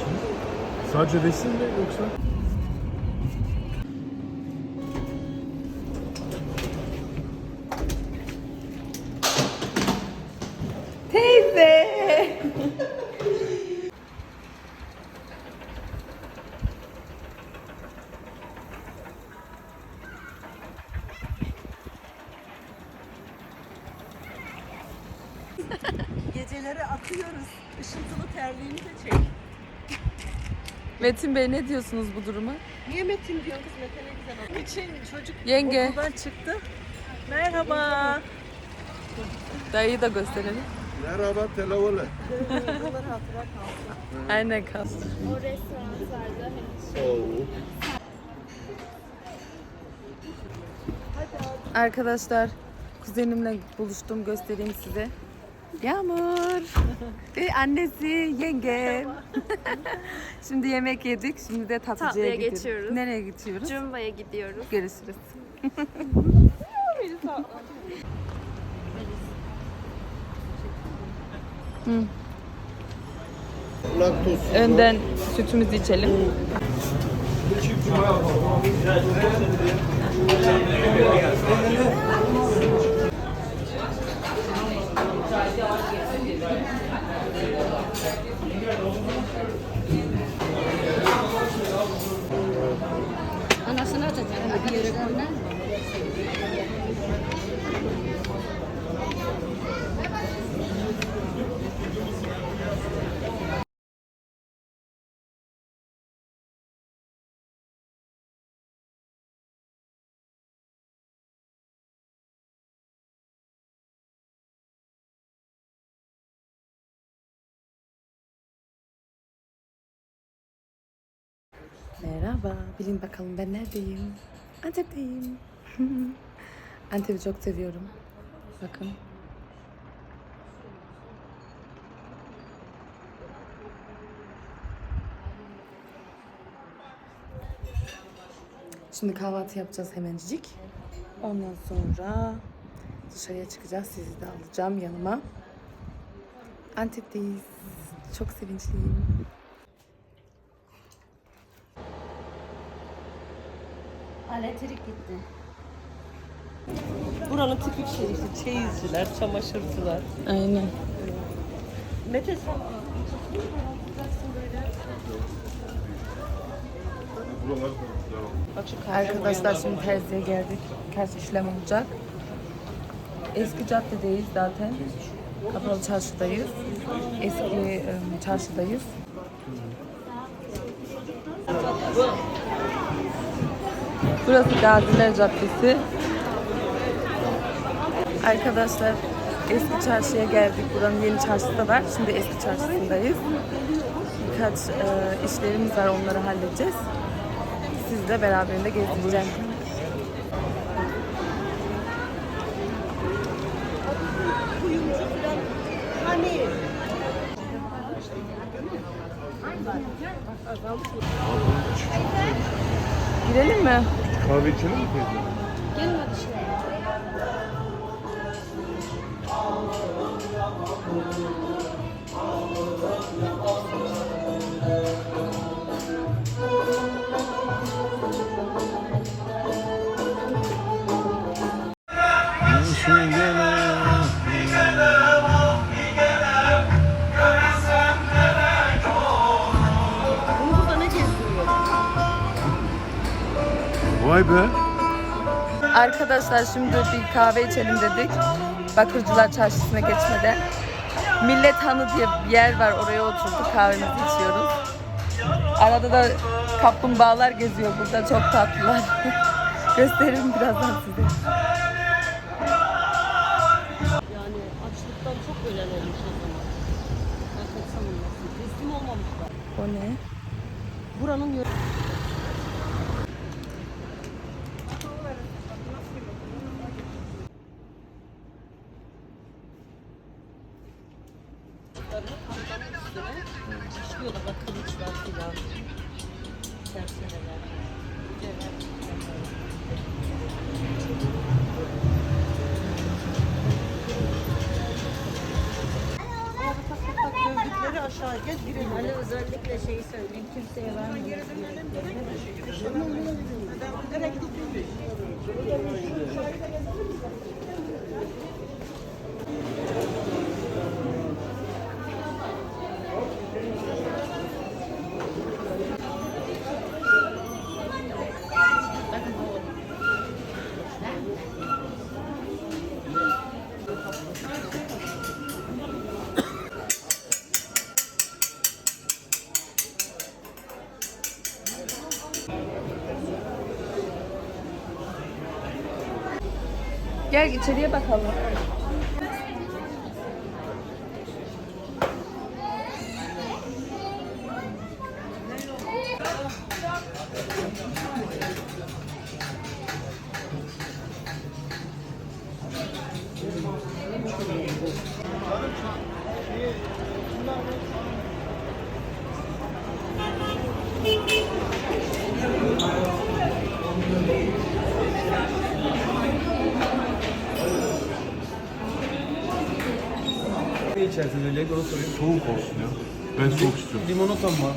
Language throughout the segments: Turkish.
istemiştiniz? Sadece resim mi yoksa? Metin Bey ne diyorsunuz bu duruma? Niye Metin diyorsun kız Mete ne güzel oldu. için çocuk Yenge. okuldan çıktı. Merhaba. Dayıyı da gösterelim. Merhaba televole. Bunlar hatıra kalsın. Aynen kalsın. O restoranlarda hani Arkadaşlar kuzenimle buluştum göstereyim size. Yağmur. Ve annesi yenge. Şimdi yemek yedik. Şimdi de tatlıcıya Tatlıya gidiyoruz. geçiyoruz. Nereye geçiyoruz? Cumba'ya gidiyoruz. Görüşürüz. Laktoz. Önden sütümüzü içelim. আচ্ছা Merhaba. Bilin bakalım ben neredeyim? Antep'teyim. Antep'i çok seviyorum. Bakın. Şimdi kahvaltı yapacağız hemencik. Ondan sonra dışarıya çıkacağız. Sizi de alacağım yanıma. Antep'teyiz. Çok sevinçliyim. Elektrik gitti. Buranın tipik şeyi işte çeyizciler, çamaşırcılar. Aynen. Mete sen Bak şu kahve Arkadaşlar şimdi var. terziye geldik. Birkaç işlem olacak. Eski caddedeyiz zaten. Kapalı çarşıdayız. Eski ım, çarşıdayız. Burası Gaziler Caddesi. Arkadaşlar eski çarşıya geldik. Buranın yeni çarşısı da var. Şimdi eski çarşısındayız. Birkaç e, işlerimiz var onları halledeceğiz. Sizi de beraberinde gezdireceğim. Girelim mi? Kahve içelim mi teyze? Vay be. Arkadaşlar şimdi bir kahve içelim dedik. Bakırcılar Çarşısı'na geçmeden. Millet Hanı diye bir yer var. Oraya oturduk kahvemizi içiyoruz. Arada da kaplumbağalar geziyor burada. Çok tatlılar. Gösteririm birazdan size. Yani açlıktan çok ölen olmuş o zaman. Erkek sanılmasın. Teslim olmamışlar. O ne? Dövdükleri aşağı Hani özellikle şeyi söyleyeyim kimseye vermiyoruz. Gel içeriye bakalım. İçersin öyle? Onu sorayım. Soğuk olsun ya. Ben soğuk istiyorum. Limonata mı var?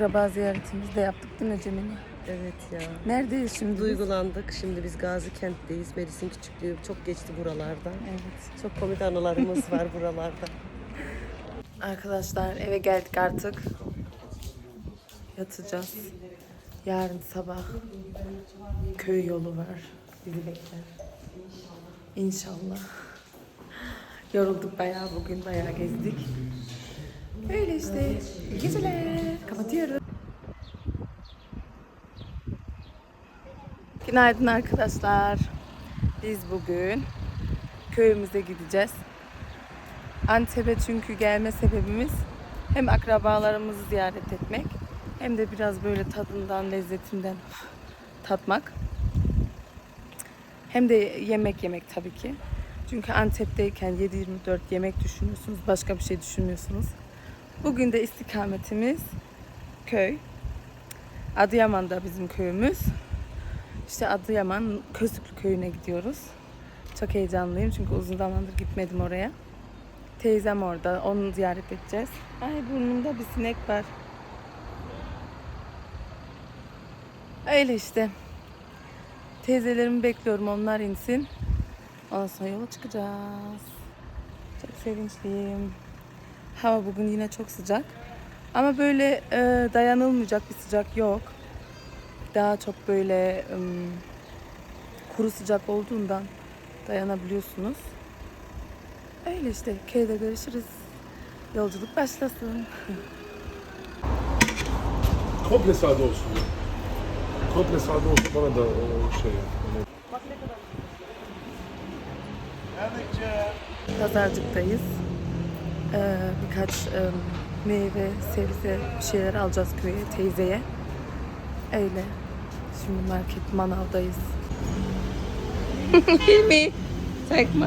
Akraba ziyaretimizi de yaptık değil mi Cemile? Evet ya. Neredeyiz şimdi? Duygulandık. Şimdi biz Gazi kentteyiz. Melis'in küçüklüğü çok geçti buralardan. Evet. Çok komik anılarımız var buralarda. Arkadaşlar eve geldik artık. Yatacağız. Yarın sabah köy yolu var. Bizi bekler. İnşallah. Yorulduk bayağı bugün bayağı gezdik. Öyle işte. Geceler. Kapatıyorum. Günaydın arkadaşlar. Biz bugün köyümüze gideceğiz. Antep'e çünkü gelme sebebimiz hem akrabalarımızı ziyaret etmek hem de biraz böyle tadından, lezzetinden tatmak. Hem de yemek yemek tabii ki. Çünkü Antep'teyken 7-24 yemek düşünüyorsunuz, başka bir şey düşünmüyorsunuz. Bugün de istikametimiz köy. Adıyaman'da bizim köyümüz. İşte Adıyaman Közüklü köyüne gidiyoruz. Çok heyecanlıyım çünkü uzun zamandır gitmedim oraya. Teyzem orada. Onu ziyaret edeceğiz. Ay burnumda bir sinek var. Öyle işte. Teyzelerimi bekliyorum. Onlar insin. Ondan sonra yola çıkacağız. Çok sevinçliyim. Hava bugün yine çok sıcak. Ama böyle e, dayanılmayacak bir sıcak yok. Daha çok böyle ım, kuru sıcak olduğundan dayanabiliyorsunuz. Öyle işte köyde görüşürüz. Yolculuk başlasın. Komple sade olsun ya. Komple sade olsun bana da o şey. Pazarcıktayız. Ee, birkaç e, meyve, sebze bir şeyler alacağız köye, teyzeye. Öyle. Şimdi market manavdayız. Hilmi, sakma.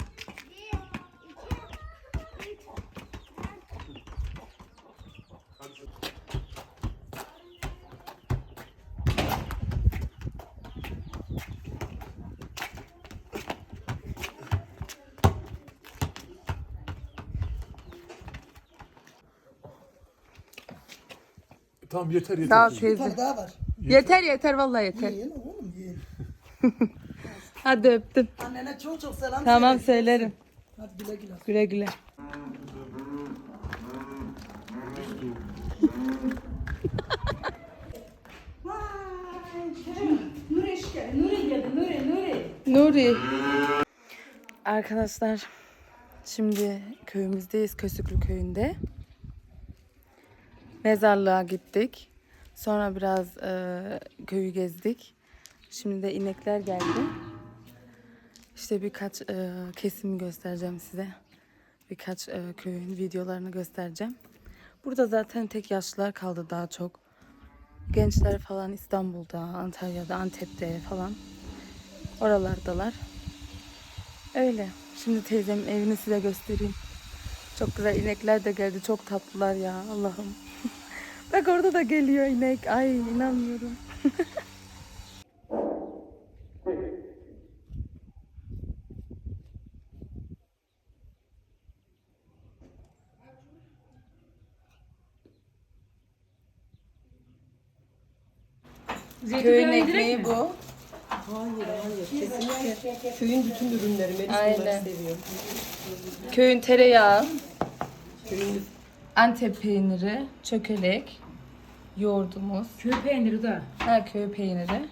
Tamam yeter yeter. Daha kızım. teyze. daha var. Yeter yeter vallahi yeter. Yiyin oğlum yiyin. Hadi öptüm. Annene çok çok selam Tamam söyle. söylerim. Hadi güle güle. Güle güle. Nuri. Arkadaşlar şimdi köyümüzdeyiz Kösüklü köyünde. Mezarlığa gittik. Sonra biraz e, köyü gezdik. Şimdi de inekler geldi. İşte birkaç e, kesim göstereceğim size. Birkaç e, köyün videolarını göstereceğim. Burada zaten tek yaşlılar kaldı daha çok. Gençler falan İstanbul'da, Antalya'da, Antep'te falan. Oralardalar. Öyle. Şimdi teyzemin evini size göstereyim. Çok güzel inekler de geldi. Çok tatlılar ya Allah'ım. Bak orada da geliyor inek. Ay inanmıyorum. Köyün ekmeği bu. Hayır hayır kesinlikle. Köyün bütün ürünleri Melis Aynen. bunları seviyor. Köyün tereyağı, Köyün Antep peyniri, çökelek, yoğurdumuz. Köy peyniri de. Ha köy peyniri.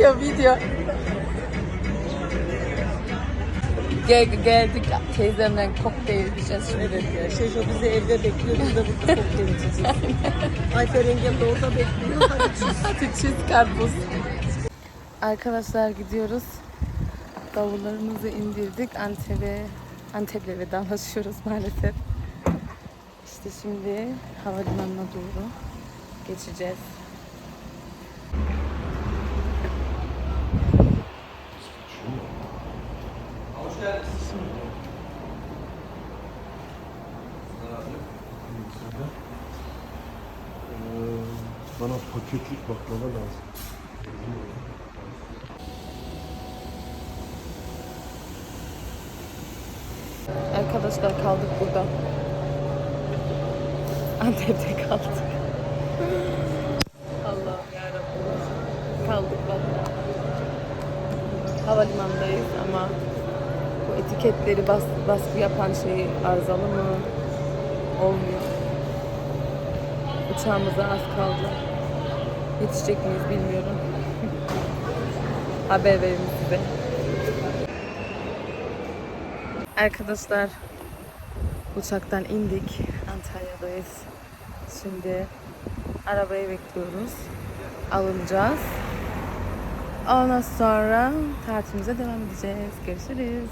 Video video. Gel, geldik teyzemden kokteyl içeceğiz şimdi. Şeşo bizi evde bekliyor. Biz de burada kokteyl içeceğiz. Ayfer yengem de orada bekliyor. Çiz karpuz. Arkadaşlar gidiyoruz. Bavullarımızı indirdik. Antep'e Antep'le vedalaşıyoruz maalesef. İşte şimdi havalimanına doğru geçeceğiz. Bana paketlik baklava lazım. Arkadaşlar kaldık burada. Antep'te kaldık. Allah'ım yarabbim. Kaldık valla. Havalimanındayız ama bu etiketleri bas, baskı yapan şey arızalı mı? Olmuyor. Uçağımıza az kaldı. Yetişecek miyiz bilmiyorum. Haber verin size. Arkadaşlar uçaktan indik. Antalya'dayız. Şimdi arabayı bekliyoruz. Alınacağız. Ondan sonra tatilimize devam edeceğiz. Görüşürüz.